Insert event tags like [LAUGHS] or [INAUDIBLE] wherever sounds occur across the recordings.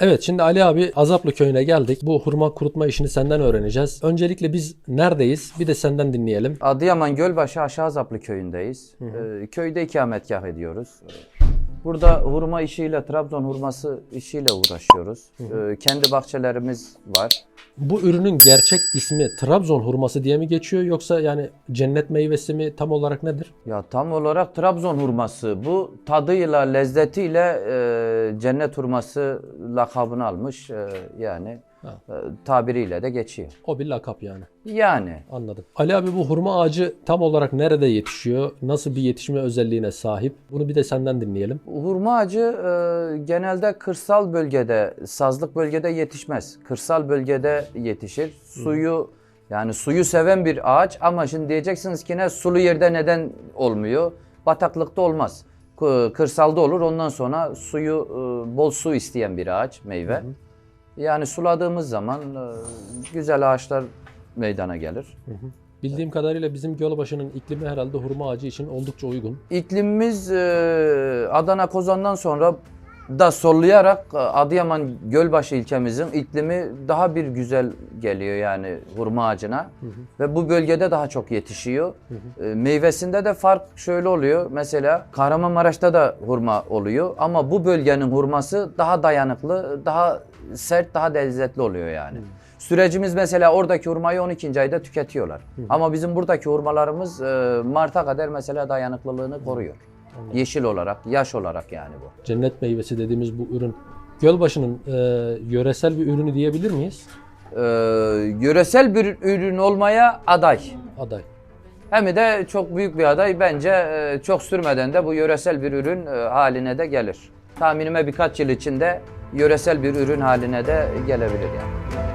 Evet şimdi Ali abi Azaplı köyüne geldik. Bu hurma kurutma işini senden öğreneceğiz. Öncelikle biz neredeyiz? Bir de senden dinleyelim. Adıyaman Gölbaşı Aşağı Zaplı köyündeyiz. Ee, köyde ikametgah ediyoruz. Burada hurma işiyle, Trabzon hurması işiyle uğraşıyoruz. Ee, kendi bahçelerimiz var. Bu ürünün gerçek ismi Trabzon hurması diye mi geçiyor yoksa yani cennet meyvesi mi tam olarak nedir? Ya tam olarak Trabzon hurması. Bu tadıyla, lezzetiyle e, cennet hurması lakabını almış. E, yani Ha. e, tabiriyle de geçiyor. O bir lakap yani. Yani Anladım. Ali abi bu hurma ağacı tam olarak nerede yetişiyor? Nasıl bir yetişme özelliğine sahip? Bunu bir de senden dinleyelim. Hurma ağacı e, genelde kırsal bölgede, sazlık bölgede yetişmez. Kırsal bölgede yetişir. Suyu yani suyu seven bir ağaç ama şimdi diyeceksiniz ki ne sulu yerde neden olmuyor? Bataklıkta olmaz. Kırsalda olur. Ondan sonra suyu e, bol su isteyen bir ağaç, meyve. Yani suladığımız zaman e, güzel ağaçlar meydana gelir. Bildiğim kadarıyla bizim Gölbaşı'nın iklimi herhalde hurma ağacı için oldukça uygun. İklimimiz e, Adana Kozan'dan sonra da sollayarak e, Adıyaman Gölbaşı ilçemizin iklimi daha bir güzel geliyor yani hurma ağacına. Ve bu bölgede daha çok yetişiyor. E, meyvesinde de fark şöyle oluyor. Mesela Kahramanmaraş'ta da hurma oluyor ama bu bölgenin hurması daha dayanıklı, daha sert, daha lezzetli oluyor yani. Sürecimiz mesela oradaki hurmayı 12. ayda tüketiyorlar. Ama bizim buradaki hurmalarımız e, Mart'a kadar mesela dayanıklılığını koruyor. Yeşil olarak, yaş olarak yani bu. Cennet meyvesi dediğimiz bu ürün Gölbaşı'nın e, yöresel bir ürünü diyebilir miyiz? Ee, yöresel bir ürün olmaya aday. Aday. Hem de çok büyük bir aday. Bence e, çok sürmeden de bu yöresel bir ürün e, haline de gelir. Tahminime birkaç yıl içinde yöresel bir ürün haline de gelebilir yani.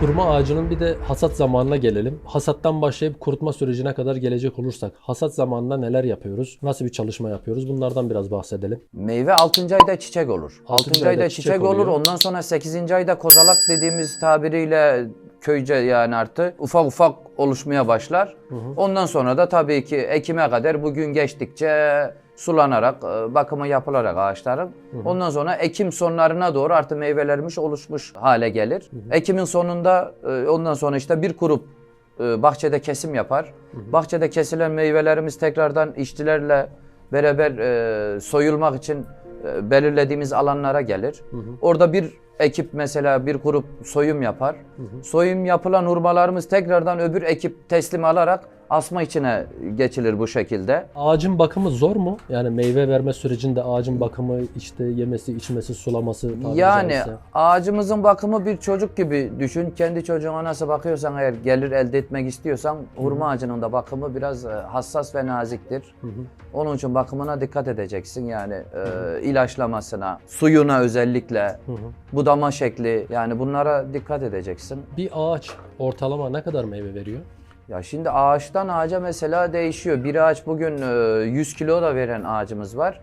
Hurma ağacının bir de hasat zamanına gelelim. Hasattan başlayıp kurutma sürecine kadar gelecek olursak hasat zamanında neler yapıyoruz? Nasıl bir çalışma yapıyoruz? Bunlardan biraz bahsedelim. Meyve 6. ayda çiçek olur. Altıncı 6. ayda ayda çiçek, çiçek olur. oluyor. Ondan sonra 8. ayda kozalak dediğimiz tabiriyle köyce yani artık ufak ufak oluşmaya başlar. Ondan sonra da tabii ki ekime kadar bugün geçtikçe sulanarak, e, bakımı yapılarak ağaçların. Ondan sonra Ekim sonlarına doğru artık meyvelerimiz oluşmuş hale gelir. Ekimin sonunda e, ondan sonra işte bir grup e, bahçede kesim yapar. Bahçede kesilen meyvelerimiz tekrardan işçilerle beraber soyulmak için belirlediğimiz alanlara gelir. Orada bir ekip mesela bir grup soyum yapar. Soyum yapılan hurmalarımız tekrardan öbür ekip teslim alarak asma içine geçilir bu şekilde. Ağacın bakımı zor mu? Yani meyve verme sürecinde ağacın bakımı işte yemesi, içmesi, sulaması Yani caizse. ağacımızın bakımı bir çocuk gibi düşün. Kendi çocuğuna nasıl bakıyorsan eğer gelir elde etmek istiyorsan hurma ağacının da bakımı biraz e, hassas ve naziktir. Onun için bakımına dikkat edeceksin yani e, ilaçlamasına, suyuna özellikle, budama şekli yani bunlara dikkat edeceksin. bir ağaç ortalama ne kadar meyve veriyor? Ya şimdi ağaçtan ağaca mesela değişiyor. Bir ağaç bugün e, 100 kilo da veren ağacımız var.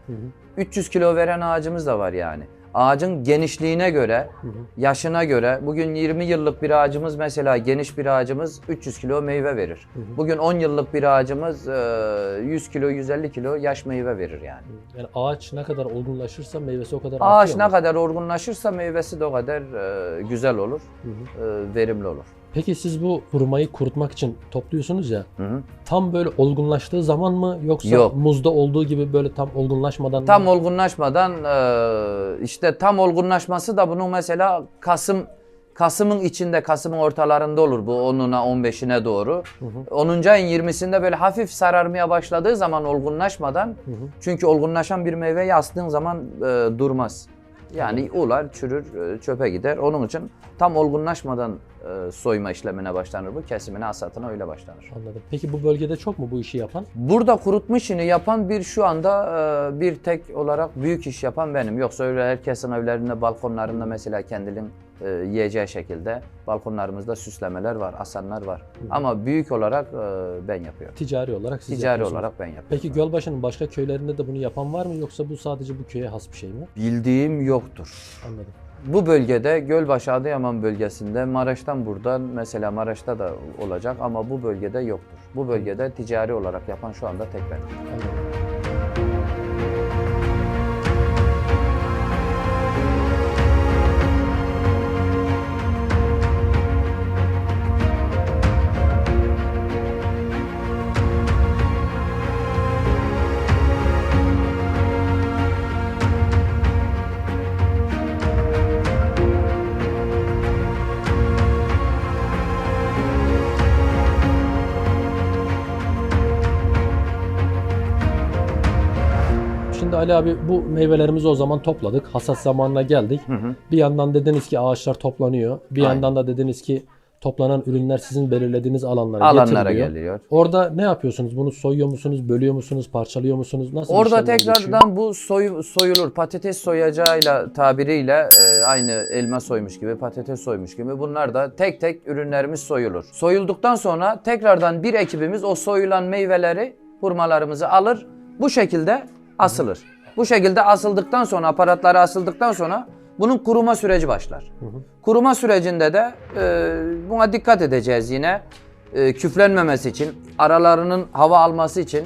300 kilo veren ağacımız da var yani. Ağacın genişliğine göre, yaşına göre bugün 20 yıllık bir ağacımız mesela geniş bir ağacımız 300 kilo meyve verir. Bugün 10 yıllık bir ağacımız e, 100 kilo 150 kilo yaş meyve verir yani. Yani ağaç ne kadar olgunlaşırsa meyvesi o kadar Ağaç artıyor ne mu? kadar olgunlaşırsa meyvesi de o kadar e, güzel olur, e, verimli olur. Peki siz bu hurmayı kurutmak için topluyorsunuz ya. Hı hı. Tam böyle olgunlaştığı zaman mı yoksa Yok. muzda olduğu gibi böyle tam olgunlaşmadan Tam mı? olgunlaşmadan e, işte tam olgunlaşması da bunun mesela Kasım Kasım'ın içinde, Kasım'ın ortalarında olur bu 10'una 15'ine doğru. 10. ayın 20'sinde böyle hafif sararmaya başladığı zaman olgunlaşmadan çünkü olgunlaşan bir meyveyi astığın zaman e, durmaz. Yani ular, çürür, e, çöpe gider. Onun için tam olgunlaşmadan soyma işlemine başlanır bu. Kesimine, hasatına öyle başlanır. Anladım. Peki bu bölgede çok mu bu işi yapan? Burada kurutma işini yapan bir şu anda e, bir tek olarak büyük iş yapan benim. Yoksa öyle herkesin evlerinde, balkonlarında mesela kendinin e, yiyeceği şekilde balkonlarımızda süslemeler var, asanlar var. Ama büyük olarak e, ben yapıyorum. Ticari olarak siz Ticari olarak ben yapıyorum. Peki Gölbaşı'nın başka köylerinde de bunu yapan var mı yoksa bu sadece bu köye has bir şey mi? Bildiğim yoktur. Anladım. Bu bölgede Gölbaşı Adıyaman bölgesinde Maraş'tan buradan mesela Maraş'ta da olacak ama bu bölgede yoktur. Bu bölgede ticari olarak yapan şu anda tek ben. Anladım. Şimdi Ali abi bu meyvelerimizi o zaman topladık. Hasat zamanına geldik. Bir yandan dediniz ki ağaçlar toplanıyor. Bir Aynen. yandan da dediniz ki toplanan ürünler sizin belirlediğiniz alanlara, Alanlara getiriliyor. geliyor. Orada ne yapıyorsunuz? Bunu soyuyor musunuz, bölüyor musunuz, parçalıyor musunuz? Nasıl Orada işlemler geçiyor? tekrardan bu soy, soyulur. Patates soyacağıyla tabiriyle e, aynı elma soymuş gibi, patates soymuş gibi bunlar da tek tek ürünlerimiz soyulur. Soyulduktan sonra tekrardan bir ekibimiz o soyulan meyveleri, hurmalarımızı alır. Bu şekilde asılır. Bu şekilde asıldıktan sonra, aparatları asıldıktan sonra bunun kuruma süreci başlar. Kuruma sürecinde de e, buna dikkat edeceğiz yine. E, küflenmemesi için, aralarının hava alması için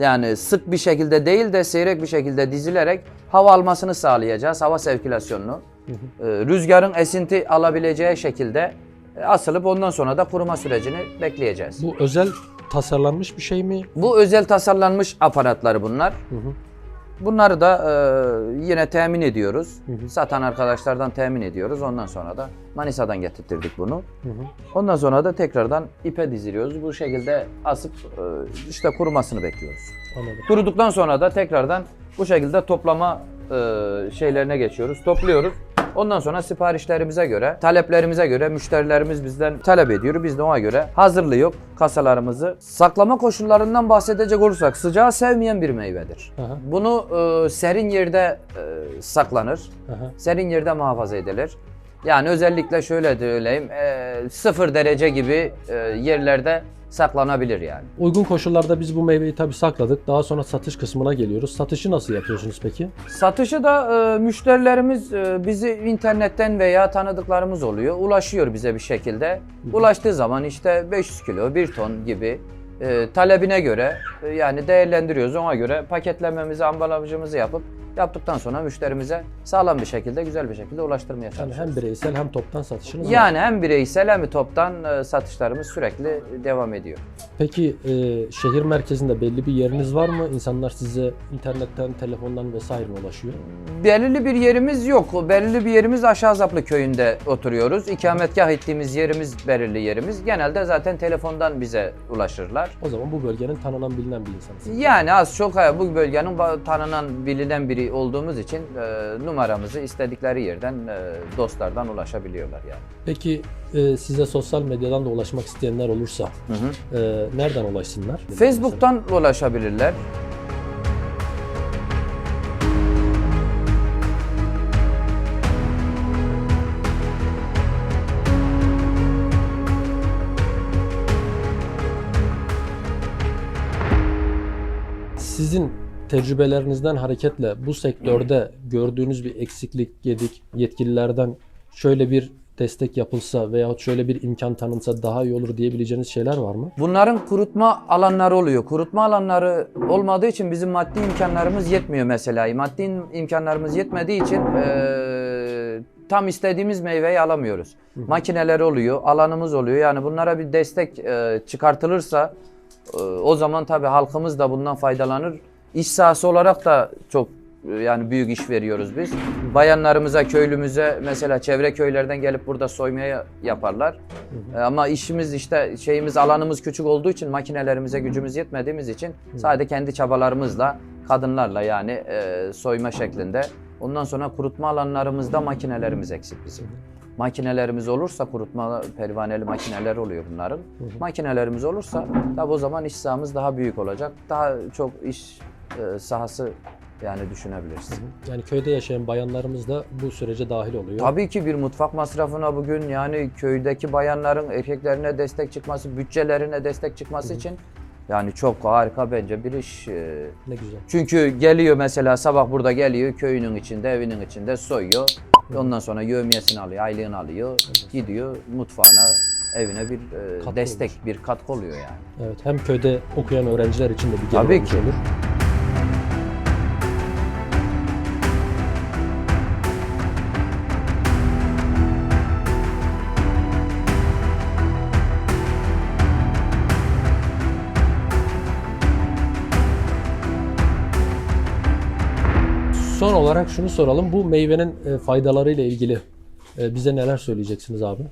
yani sık bir şekilde değil de seyrek bir şekilde dizilerek hava almasını sağlayacağız. Hava sirkülasyonunu. Ee, rüzgarın esinti alabileceği şekilde e, asılıp ondan sonra da kuruma sürecini bekleyeceğiz. Bu özel tasarlanmış bir şey mi? özel tasarlanmış aparatları bunlar. Bunları da e, yine temin ediyoruz. Satan arkadaşlardan temin ediyoruz. Ondan sonra da Manisa'dan getirttirdik bunu. Ondan sonra da tekrardan ipe diziliyoruz. Bu şekilde asıp e, işte kurumasını bekliyoruz. Anladım. Kuruduktan sonra da tekrardan bu şekilde toplama e, şeylerine geçiyoruz. Topluyoruz. Ondan sonra siparişlerimize göre, taleplerimize göre müşterilerimiz bizden talep ediyor. Biz de ona göre hazırlıyor kasalarımızı. Saklama koşullarından bahsedecek olursak sıcağı sevmeyen bir meyvedir. Aha, Bunu e, serin yerde e, saklanır. aha. Serin yerde muhafaza edilir. Yani özellikle şöyle de öyleyim, e, sıfır derece gibi e, yerlerde saklanabilir yani. Uygun koşullarda biz bu meyveyi tabii sakladık. Daha sonra satış kısmına geliyoruz. Satışı nasıl yapıyorsunuz peki? Satışı da e, müşterilerimiz e, bizi internetten veya tanıdıklarımız oluyor. Ulaşıyor bize bir şekilde. Ulaştığı zaman işte 500 kilo, 1 ton gibi e, talebine göre e, yani değerlendiriyoruz. Ona göre paketlememizi, ambalajımızı yapıp yaptıktan sonra müşterimize sağlam bir şekilde, güzel bir şekilde ulaştırmaya Yani çalışıyoruz. hem bireysel hem toptan satışınız var. Yani hem bireysel hem toptan satışlarımız sürekli devam ediyor. Peki e, şehir merkezinde belli bir yeriniz var mı? İnsanlar size internetten, telefondan vesaire ulaşıyor? Belirli bir yerimiz yok. Belirli bir yerimiz Aşağı Zaplı köyünde oturuyoruz. İkametgah ettiğimiz yerimiz belirli yerimiz. Genelde zaten telefondan bize ulaşırlar. O zaman bu bölgenin tanınan bilinen bir insansınız. Yani az çok bu bölgenin tanınan bilinen biri olduğumuz için e, numaramızı istedikleri yerden e, dostlardan ulaşabiliyorlar yani. Peki e, size sosyal medyadan da ulaşmak isteyenler olursa e, nereden ulaşsınlar? Facebook'tan ulaşabilirler. Sizin tecrübelerinizden hareketle bu sektörde gördüğünüz bir eksiklik, gedik, yetkililerden şöyle bir destek yapılsa veyahut şöyle bir imkan tanınsa daha iyi olur diyebileceğiniz şeyler var mı? Bunların kurutma alanları oluyor. Kurutma alanları olmadığı için bizim maddi imkanlarımız yetmiyor mesela. Maddi imkanlarımız yetmediği için eee, tam istediğimiz meyveyi alamıyoruz. Makineler oluyor, alanımız oluyor. Yani bunlara bir destek eee, çıkartılırsa eee, o zaman tabii halkımız da bundan faydalanır. İş sahası olarak da çok e, yani büyük iş veriyoruz biz. Bayanlarımıza, köylümüze mesela çevre köylerden gelip burada soymaya yaparlar. E, Ama işimiz işte şeyimiz alanımız küçük olduğu için makinelerimize gücümüz yetmediğimiz için sadece kendi çabalarımızla kadınlarla yani e, soyma şeklinde. Ondan sonra kurutma alanlarımızda makinelerimiz eksik bizim. Makinelerimiz olursa kurutma pervaneli makineler oluyor bunların. Makinelerimiz olursa tabi o zaman iş sahamız daha büyük olacak. Daha çok iş e, sahası yani düşünebilirsin. Yani köyde yaşayan bayanlarımız da bu sürece dahil oluyor. Tabii ki bir mutfak masrafına bugün yani köydeki bayanların erkeklerine destek çıkması, bütçelerine destek çıkması için yani çok harika bence bir iş. Ee, Ne güzel. Çünkü geliyor mesela sabah burada geliyor köyünün içinde, evinin içinde soyuyor. Ondan sonra yövmiyesini alıyor, aylığını alıyor, gidiyor mutfağına, evine bir e, Katkı destek, bir katkı oluyor yani. Evet. Hem köyde okuyan öğrenciler için de bir gelir Tabii ki. olur. Son olarak şunu soralım. Bu meyvenin e, faydalarıyla ilgili e, bize neler söyleyeceksiniz abi?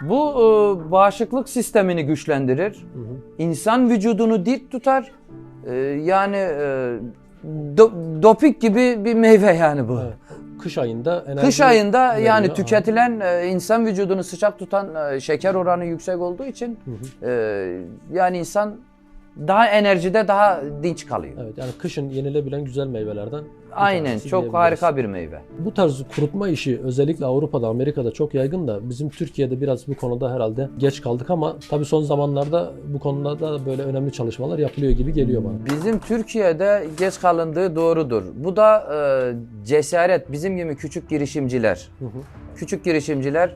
Bu e, bağışıklık sistemini güçlendirir. İnsan vücudunu dik tutar. E, yani e, do- dopik gibi bir meyve yani bu. Evet. Kış ayında enerji Kış ayında veriyor. yani tüketilen e, insan vücudunu sıcak tutan e, şeker oranı yüksek olduğu için e, yani insan daha enerjide daha dinç kalıyor. Evet yani kışın yenilebilen güzel meyvelerden. Aynen çok harika bir meyve. Bu tarz kurutma işi özellikle Avrupa'da, Amerika'da çok yaygın da bizim Türkiye'de biraz bu konuda herhalde geç kaldık ama tabii son zamanlarda bu konuda da böyle önemli çalışmalar yapılıyor gibi geliyor bana. Bizim Türkiye'de geç kalındığı doğrudur. Bu da e, cesaret bizim gibi küçük girişimciler. Küçük girişimciler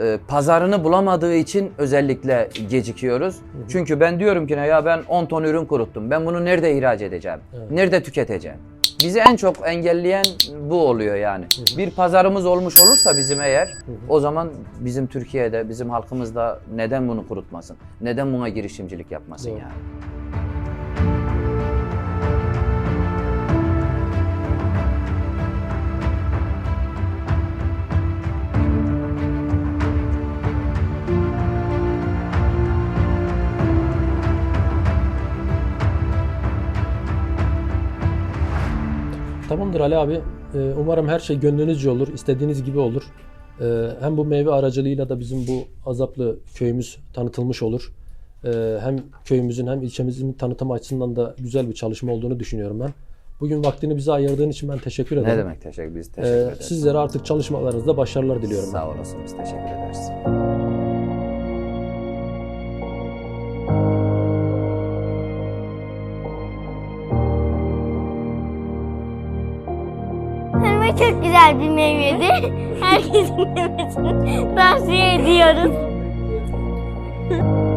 e, pazarını bulamadığı için özellikle gecikiyoruz. Çünkü ben diyorum ki ne ya ben 10 ton ürün kuruttum. Ben bunu nerede ihraç edeceğim? Nerede tüketeceğim? Bizi en çok engelleyen bu oluyor yani. Bir pazarımız olmuş olursa bizim eğer o zaman bizim Türkiye'de bizim halkımız da neden bunu kurutmasın? Neden buna girişimcilik yapmasın yani? Tamamdır Ali abi. Ee, Umarım her şey gönlünüzce olur, istediğiniz gibi olur. Ee, Hem bu meyve aracılığıyla da bizim bu azaplı köyümüz tanıtılmış olur. Ee, Hem köyümüzün hem ilçemizin tanıtımı açısından da güzel bir çalışma olduğunu düşünüyorum ben. Bugün vaktini bize ayırdığın için ben teşekkür ederim. Ne demek teşekkür biz teşekkür ederiz. sizlere artık çalışmalarınızda başarılar diliyorum. Sağ olasın biz teşekkür ederiz. Çok güzel bir meyvedi. Herkesin yemesini tavsiye ediyoruz. [LAUGHS]